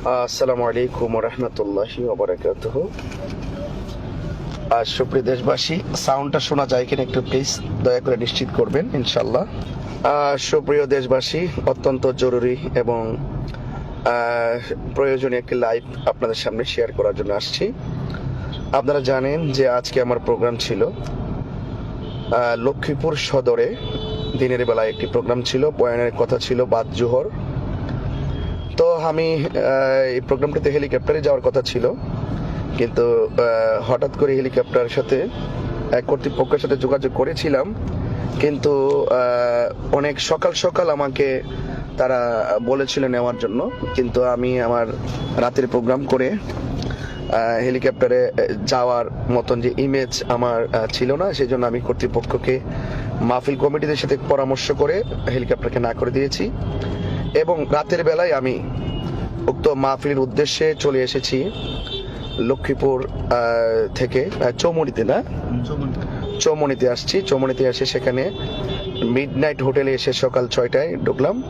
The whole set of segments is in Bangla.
আসসালামু আলাইকুম রহমতুল্লাহি ওবরাকাত আর সুপ্রিয় দেশবাসী, সাউন্ডটা শোনা যায় কিনা একটু প্লিজ দয়া করে নিশ্চিত করবেন ইনশাল্লাহ সুপ্রিয় দেশবাসী, অত্যন্ত জরুরি এবং প্রয়োজনীয় একটি লাইভ আপনাদের সামনে শেয়ার করার জন্য আসছি। আপনারা জানেন যে আজকে আমার প্রোগ্রাম ছিল লক্ষ্মীপুর সদরে দিনের বেলায় একটি প্রোগ্রাম ছিল, বয়ানের কথা ছিল বাদ জোহর তো আমি এই প্রোগ্রামটিতে হেলিকপ্টারে যাওয়ার কথা ছিল। কিন্তু হঠাৎ করে হেলিকপ্টারের সাথে এক কর্তৃপক্ষের সাথে যোগাযোগ করেছিলাম। কিন্তু অনেক সকাল সকাল আমাকে তারা বলেছিল নেওয়ার জন্য। কিন্তু আমি আমার রাতের প্রোগ্রাম করে হেলিকপ্টারে যাওয়ার মতন যে ইমেজ আমার ছিল না সেই জন্য আমি কর্তৃপক্ষকে মাহফিল কমিটিদের সাথে পরামর্শ করে হেলিকপ্টারকে না করে দিয়েছি। এবং রাতের বেলায় আমি উক্ত মাহফিলের উদ্দেশ্যে চলে এসেছি লক্ষ্মীপুর থেকে চৌমুনিতে না? চৌমনিতে আসছি। চৌমনিতে এসে সেখানে মিড নাইট হোটেলে এসে সকাল ছয়টায় ঢুকলাম।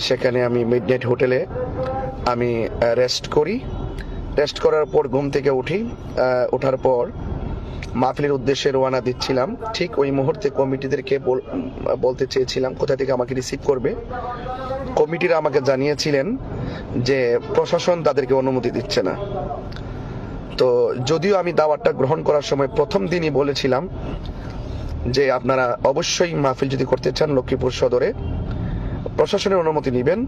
সেখানে আমি মিড নাইট হোটেলে আমি রেস্ট করি। রেস্ট করার পর ঘুম থেকে উঠি। ওঠার পর মাহফিলের উদ্দেশ্যে রওনা দিচ্ছিলাম। ঠিক ওই মুহূর্তে কমিটিদেরকে বল- বলতে চেয়েছিলাম, কোথা থেকে আমাকে রিসিভ করবে। কমিটিরা আমাকে জানিয়েছিলেন যে প্রশাসন তাদেরকে অনুমতি দিচ্ছে না। তো যদিও আমি দাওয়াতটা গ্রহণ করার সময় প্রথম দিনই বলেছিলাম যে আপনারা অবশ্যই মাহফিল যদি করতে চান লক্ষ্মীপুর সদরে, প্রশাসনের অনুমতি নেবেন।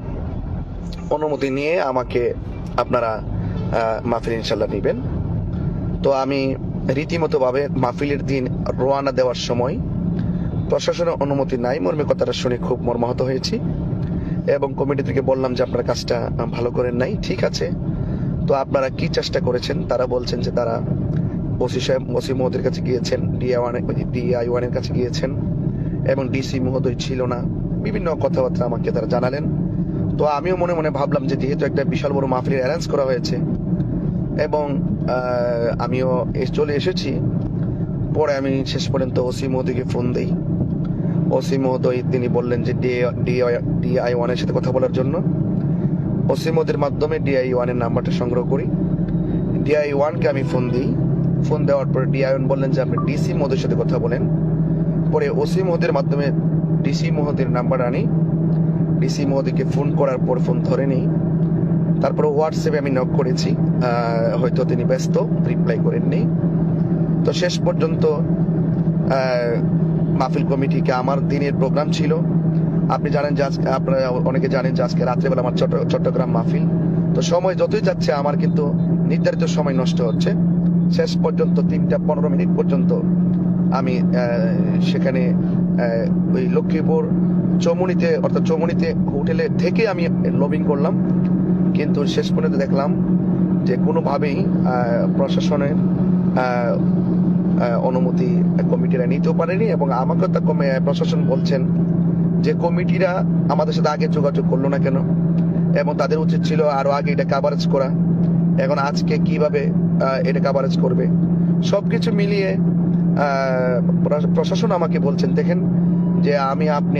অনুমতি নিয়ে আমাকে আপনারা মাহফিল ইনশাল্লাহ নেবেন। তো আমি রীতিমতো ভাবে মাহফিলের দিন রোয়ানা দেওয়ার সময় প্রশাসনের অনুমতি নাই। মর্মে কথাটা শুনে খুব মর্মাহত হয়েছি। এবং কমিটি থেকে বললাম যে আপনার কাজটা ভালো করেন নাই, ঠিক আছে। তো আপনারা কি চেষ্টা করেছেন? তারা বলছেন যে তারা ওসি সাহেব, ওসি মহোদয়ের কাছে গিয়েছেন ডিআই ওয়ানের কাছে গিয়েছেন, এবং ডিসি মহোদয় ছিল না। বিভিন্ন কথাবার্তা আমাকে তারা জানালেন। তো আমিও মনে মনে ভাবলাম যে যেহেতু একটা বিশাল বড় মাহফিল অ্যারেঞ্জ করা হয়েছে, এবং আমিও চলে এসেছি। পরে আমি শেষ পর্যন্ত ওসি মহোদয়কে ফোন দিই। ওসি মহোদয় তিনি বললেন যে ডিআই ওয়ানের সাথে কথা বলার জন্য। ওসি মহোদয়ের মাধ্যমে ডিআই ওয়ানের নাম্বারটা সংগ্রহ করি। ডিআই ওয়ানকে আমি ফোন দিই। ফোন দেওয়ার পরে ডিআই ওয়ান বললেন যে আপনি ডিসি মহোদয়ের সাথে কথা বলেন। পরে ওসি মহোদয়ের মাধ্যমে ডিসি মহোদয়ের নাম্বার আনি। ডিসি মহোদয়কে ফোন করার পর ফোন ধরেনি তারপরে হোয়াটসঅ্যাপে আমি নক করেছি। হয়তো তিনি ব্যস্ত রিপ্লাই করেননি। তো শেষ পর্যন্ত মাহফিল কমিটিকে আমার দিনের প্রোগ্রাম ছিল। আপনি জানেন যে আজকে, আপনারা অনেকে জানেন যে আজকে রাত্রেবেলা আমার চট্ট- চট্টগ্রাম মাহফিল। তো সময় যতই যাচ্ছে, আমার কিন্তু নির্ধারিত সময় নষ্ট হচ্ছে। শেষ পর্যন্ত তিনটা পনেরো মিনিট পর্যন্ত আমি সেখানে ওই লক্ষ্মীপুর চৌমুনিতে অর্থাৎ চৌমুনিতে হোটেলে থেকে আমি লবিং করলাম। কিন্তু শেষ পর্যন্ত দেখলাম যে কোনোভাবেই প্রশাসনের অনুমতি কমিটিরা নিতেও পারেনি এবং আমাকে তা প্রশাসন বলছেন যে কমিটিরা আমাদের সাথে আগে যোগাযোগ করল না কেন? এবং তাদের উচিত ছিল আরও আগে এটা কাভারেজ করা। এখন আজকে কীভাবে এটা কাভারেজ করবে? সবকিছু মিলিয়ে প্রশাসন আমাকে বলছেন, দেখেন যে আমি আপনি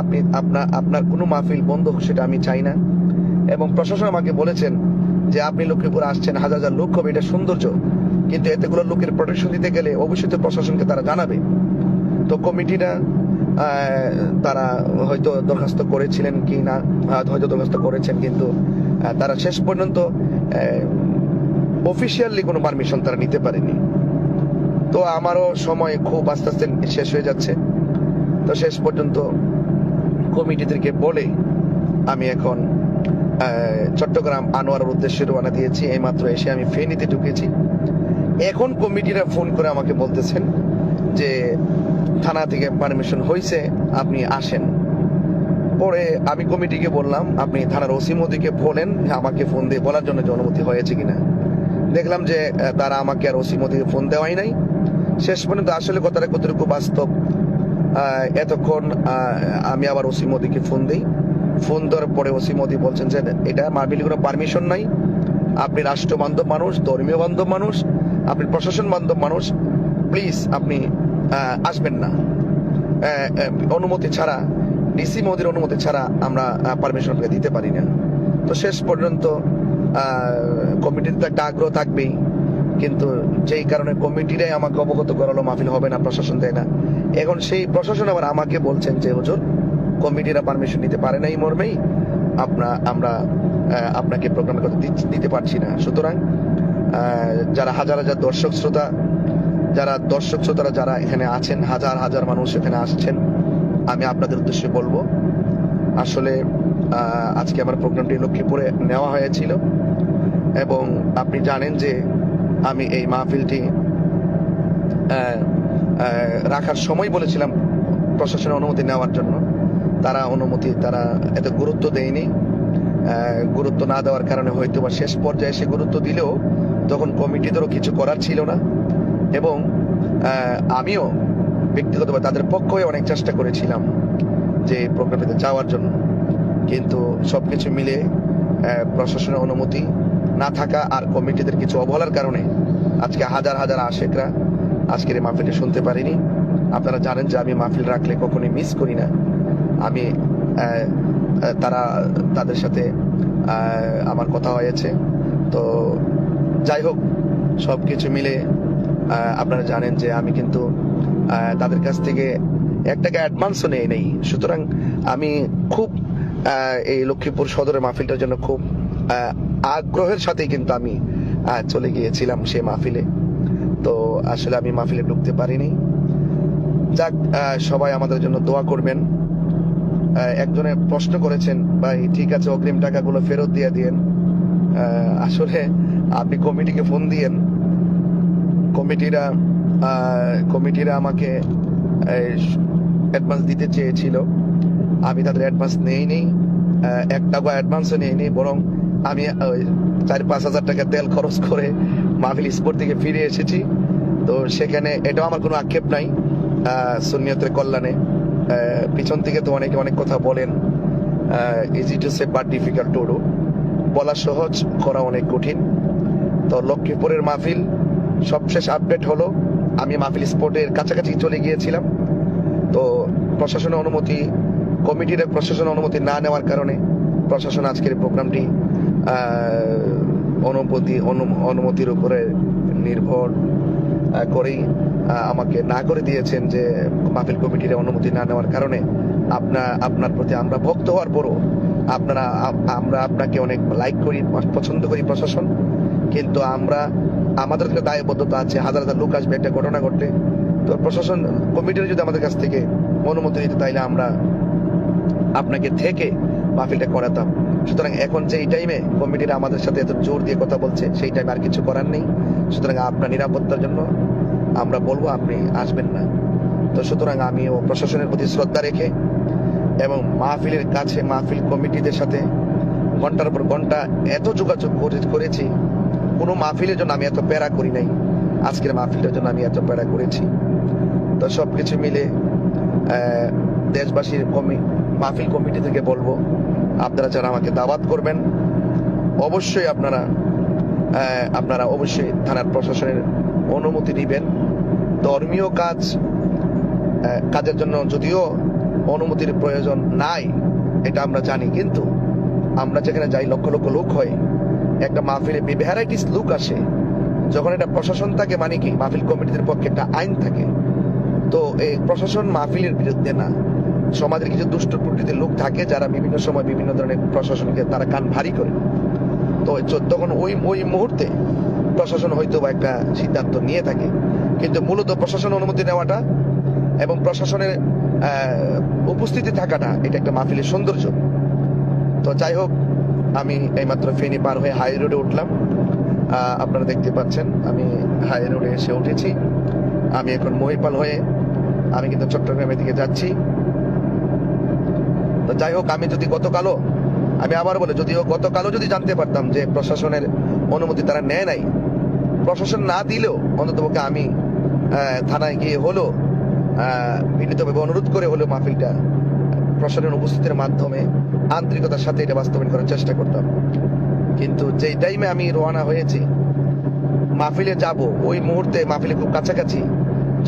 আপনি আপনার আপনার কোনো মাহফিল বন্ধ সেটা আমি চাই না। এবং প্রশাসন আমাকে বলেছেন যে আপনি লক্ষ্মীপুর আসছেন, হাজার হাজার লোক হবে, এটা সৌন্দর্য। কিন্তু এতগুলো লোকের প্রোটেকশন দিতে গেলে অবশ্যই তো প্রশাসনকে তারা জানাবে। তো কমিটিরা তারা হয়তো দরখাস্ত করেছিলেন কি না, হয়তো দরখাস্ত করেছেন কিন্তু তারা শেষ পর্যন্ত অফিসিয়ালি কোনো পারমিশন তারা নিতে পারেনি। তো আমারও সময় খুব আস্তে আস্তে শেষ হয়ে যাচ্ছে। তো শেষ পর্যন্ত কমিটিদেরকে বলে আমি এখন চট্টগ্রাম আনোয়ারের উদ্দেশ্যে রওনা দিয়েছি। এইমাত্র এসে আমি ফেনীতে ঢুকেছি। এখন কমিটিরা ফোন করে আমাকে বলতেছেন যে থানা থেকে পারমিশন হয়েছে আপনি আসেন। পরে আমি কমিটিকে বললাম, আপনি থানার ওসি মোদিকে বলেন, আমাকে ফোন দিয়ে বলার জন্য যে অনুমতি হয়েছে কিনা। দেখলাম যে তারা আমাকে আর ওসি মোদিকে ফোন দেওয়াই নাই। শেষ পর্যন্ত আসলে কথাটা কতটুকু বাস্তব এতক্ষণ আমি আবার ওসি মোদিকে ফোন দিই। ফোন দেওয়ার পরে ওসি মোদি বলছেন যে, এটা মাহবিল কোনো পারমিশন নাই। আপনি রাষ্ট্র বান্ধব মানুষ, ধর্মীয় বান্ধব মানুষ আপনি প্রশাসন বান্ধব মানুষ প্লিজ আপনি আসবেন না। অনুমতি ছাড়া ডিসি মোদির অনুমতি ছাড়া আমরা পারমিশন আপনাকে দিতে পারি না। তো শেষ পর্যন্ত কমিটির তো একটা আগ্রহ থাকবেই। কিন্তু যেই কারণে কমিটিরাই আমাকে অবগত করালো, মাহফিল হবে না, প্রশাসন দেয় না। এখন সেই প্রশাসন আবার আমাকে বলছেন যে, হুজুর কমিটিরা পারমিশন নিতে পারে না এই মর্মেই। আপনা, আমরা আপনাকে প্রোগ্রামে কথা দিতে পারছি না। সুতরাং যারা হাজার হাজার দর্শক শ্রোতা, যারা দর্শক শ্রোতারা যারা এখানে আছেন, হাজার হাজার মানুষ এখানে আসছেন, আমি আপনাদের উদ্দেশ্যে বলব, আসলে আজকে আমার প্রোগ্রামটি লক্ষ্মীপুরে নেওয়া হয়েছিল, এবং আপনি জানেন যে আমি এই মাহফিলটি রাখার সময় বলেছিলাম প্রশাসনের অনুমতি নেওয়ার জন্য। তারা অনুমতি, তারা এত গুরুত্ব দেয়নি। গুরুত্ব না দেওয়ার কারণে হয়তো বা শেষ পর্যায়ে সে গুরুত্ব দিলেও তখন কমিটিদেরও কিছু করার ছিল না। এবং আমিও ব্যক্তিগতভাবে তাদের পক্ষ হয়ে অনেক চেষ্টা করেছিলাম যে প্রোগ্রামটিতে যাওয়ার জন্য। কিন্তু সবকিছু মিলে প্রশাসনের অনুমতি না থাকা আর কমিটিদের কিছু অবহেলার কারণে আজকে হাজার হাজার আশেকরা আজকের এই মাহফিলটি শুনতে পারিনি। আপনারা জানেন যে আমি মাহফিল রাখলে কখনোই মিস করি না। আমি তারা, তাদের সাথে আমার কথা হয়েছে। তো যাই হোক সব কিছু মিলে আপনারা জানেন যে আমি কিন্তু তাদের কাছ থেকে এক টাকা অ্যাডভান্সও নেই নেই। সুতরাং আমি খুব এই লক্ষ্মীপুর সদরের মাহফিলটার জন্য খুব আগ্রহের সাথে কিন্তু আমি চলে গিয়েছিলাম সেই মাহফিলে। তো আসলে আমি মাহফিলে ঢুকতে পারিনি। যাক সবাই আমাদের জন্য দোয়া করবেন। একজনে প্রশ্ন করেছেন, ভাই, ঠিক আছে, অগ্রিম টাকাগুলো ফেরত দিয়ে দিয়েন। আসলে আপনি কমিটিকে ফোন দিয়েন। কমিটিরা কমিটিরা আমাকে অ্যাডভান্স দিতে চেয়েছিল। আমি তাদের অ্যাডভান্স আহ, এক টাকা অ্যাডভান্সও নেইনি বরং আমি চার পাঁচ হাজার টাকা তেল খরচ করে মাহফিল স্পোর্ট থেকে ফিরে এসেছি। তো সেখানে এটাও আমার কোনো আক্ষেপ নাই সুনিয়তের কল্যাণে। পিছন থেকে তো অনেকে অনেক কথা বলেন easy to say but difficult to do বলা সহজ, করা অনেক কঠিন। তো লক্ষ্মীপুরের মাহফিল, সবশেষ আপডেট হলো, আমি মাহফিল স্পোর্টের কাছাকাছি চলে গিয়েছিলাম। তো প্রশাসনের অনুমতি, কমিটির প্রশাসনের অনুমতি না নেওয়ার কারণে প্রশাসন আজকের প্রোগ্রামটি অনুমতি, অনু- অনুমতির উপরে নির্ভর করেই আমাকে না করে দিয়েছেন যে মাহফিল কমিটির অনুমতি না নেওয়ার কারণে। আপনার আপনার প্রতি আমরা ভক্ত হওয়ার পরও আপনারা আমরা আপনাকে অনেক লাইক করি পছন্দ করি প্রশাসন। কিন্তু আমরা, আমাদের একটা দায়বদ্ধতা আছে, হাজার হাজার লোক আসবে একটা ঘটনা ঘটলে। তো প্রশাসন কমিটির যদি আমাদের কাছ থেকে অনুমতি নিতে, তাইলে আমরা আপনাকে থেকে মাহফিলটা করাতাম। সুতরাং এখন যে এই টাইমে কমিটিরা আমাদের সাথে এত জোর দিয়ে কথা বলছে, সেই টাইমে আর কিছু করার নেই। সুতরাং আপনার নিরাপত্তার জন্য আমরা বলব, আপনি আসবেন না। তো সুতরাং আমি ও প্রশাসনের প্রতি শ্রদ্ধা রেখে এবং মাহফিলের কাছে মাহফিল কমিটিদের সাথে ঘণ্টার পর ঘণ্টা এত যোগাযোগ করেছি। কোনো মাহফিলের জন্য আমি এত প্যারা করি নাই। আজকের মাহফিলটার জন্য আমি এত প্যারা করেছি। তো সব কিছু মিলে দেশবাসীর কমি, মাহফিল কমিটি থেকে বলব, আপনারা যারা আমাকে দাওয়াত করবেন, অবশ্যই আপনারা আপনারা অবশ্যই থানার প্রশাসনের অনুমতি নেবেন। ধর্মীয় কাজ কাজের জন্য যদিও অনুমতির প্রয়োজন নাই, এটা আমরা জানি। কিন্তু আমরা যেখানে যাই, লক্ষ লক্ষ লোক হয়। একটা মাহফিলে ভ্যারাইটিস লুক আসে। যখন এটা প্রশাসন থাকে মানে কি? মাহফিল কমিটিদের পক্ষে একটা আইন থাকে। তো এই প্রশাসন মাহফিলের বিরুদ্ধে না। সমাজের কিছু দুষ্ট প্রকৃতির লোক থাকে, যারা বিভিন্ন সময় বিভিন্ন ধরনের প্রশাসনকে তারা কান ভারী করে। তো তখন ওই ওই মুহূর্তে প্রশাসন হয়তো বা একটা সিদ্ধান্ত নিয়ে থাকে। কিন্তু মূলত প্রশাসন অনুমতি নেওয়াটা এবং প্রশাসনের উপস্থিতি থাকাটা এটা একটা মাহফিলের সৌন্দর্য। তো যাই হোক, আমি এইমাত্র ফেনী পার হয়ে হাই রোডে উঠলাম। আপনারা দেখতে পাচ্ছেন, আমি হাই রোডে এসে উঠেছি। আমি এখন মহিপাল হয়ে আমি কিন্তু চট্টগ্রামের দিকে যাচ্ছি। তো যাই হোক, আমি যদি গতকালও, আমি আবার বলে, যদিও গতকালও যদি জানতে পারতাম যে প্রশাসনের অনুমতি তারা নেয় নাই, প্রশাসন না দিলেও অন্ততপক্ষে আমি থানায় গিয়ে হলো বিনীতভাবে অনুরোধ করে হলো মাহফিলটা প্রশাসনের উপস্থিতির মাধ্যমে আন্তরিকতার সাথে এটা বাস্তবায়ন করার চেষ্টা করতাম। কিন্তু যেই টাইমে আমি রওনা হয়েছি, মাহফিলে যাব, ওই মুহূর্তে মাহফিলে খুব কাছাকাছি,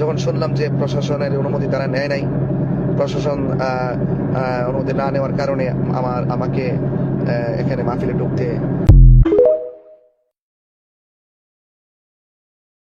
যখন শুনলাম যে প্রশাসনের অনুমতি তারা নেয় নাই, প্রশাসন অনুমতি না নেওয়ার কারণে আমার, আমাকে এখানে মাহফিলে ঢুকতে